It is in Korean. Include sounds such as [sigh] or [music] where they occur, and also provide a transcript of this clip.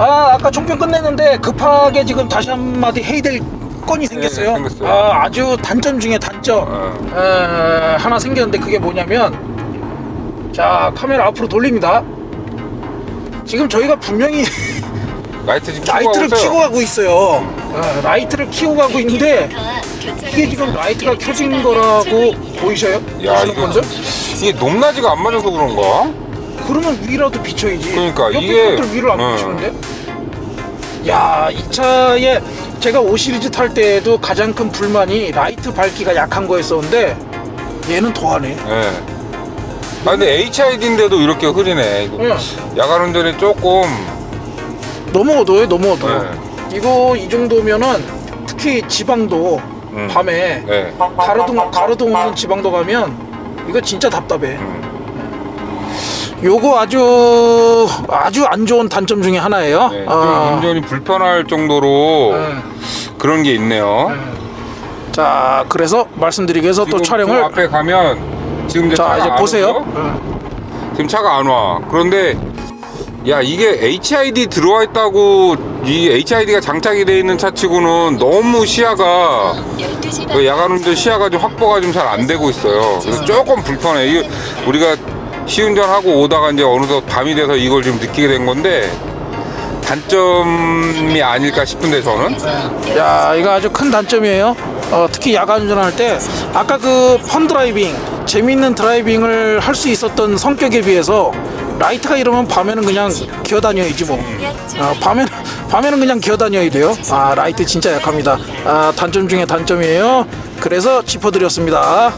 아 아까 총평 끝냈는데 급하게 지금 다시 한마디 해이될 건이 생겼어요. 네, 생겼어요. 아, 아주 단점 중에 단점 어. 에, 하나 생겼는데 그게 뭐냐면 자 카메라 앞으로 돌립니다. 지금 저희가 분명히 [laughs] 라이트 지금 라이트를. 켜고 가고 있어요. 어, 라이트를 켜고 가고 있는데 이게 지금 라이트가 켜진 거라고 보이셔요? 야 보시는 이거 분들? 이게 높낮이가 안 맞아서 그런가? 그러면 위라도 비춰야지. 그러니까 옆에 이게- 것들 위를 안 어. 비추는데? 야, 이 차에 제가 5 시리즈 탈 때에도 가장 큰 불만이 라이트 밝기가 약한 거였었는데 얘는 더하네. 예. 아 근데 HID인데도 이렇게 흐리네. 이거 응. 야간 운전이 조금 너무 어두워요, 너무 어두워. 네. 이거 이 정도면은 특히 지방도 음. 밤에 예. 가로등 가로등 지방도 가면 이거 진짜 답답해. 음. 요거 아주 아주 안 좋은 단점 중에 하나예요. 네. 아, 운전이 불편할 정도로 네. 그런 게 있네요. 자, 그래서 말씀드리기 위해서 또 지금 촬영을 저 앞에 가면 지금 이제 자 차가 이제 안 보세요. 오죠? 응. 지금 차가 안 와. 그런데 야 이게 HID 들어와 있다고 이 HID가 장착이 돼 있는 차치고는 너무 시야가 그 야간 운전 시야가 좀 확보가 좀 잘 안 되고 있어요. 그래서 조금 불편해. 이게 우리가 시운전하고 오다가 이제 어느덧 밤이 돼서 이걸 좀 느끼게 된 건데 단점이 아닐까 싶은데 저는 야 이거 아주 큰 단점이에요. 어, 특히 야간 운전할 때 아까 그 펀 드라이빙 재밌는 드라이빙을 할 수 있었던 성격에 비해서 라이트가 이러면 밤에는 그냥 기어다녀야지 뭐. 아, 밤에는 밤에는 그냥 기어다녀야 돼요. 아 라이트 진짜 약합니다. 아 단점 중에 단점이에요. 그래서 짚어드렸습니다.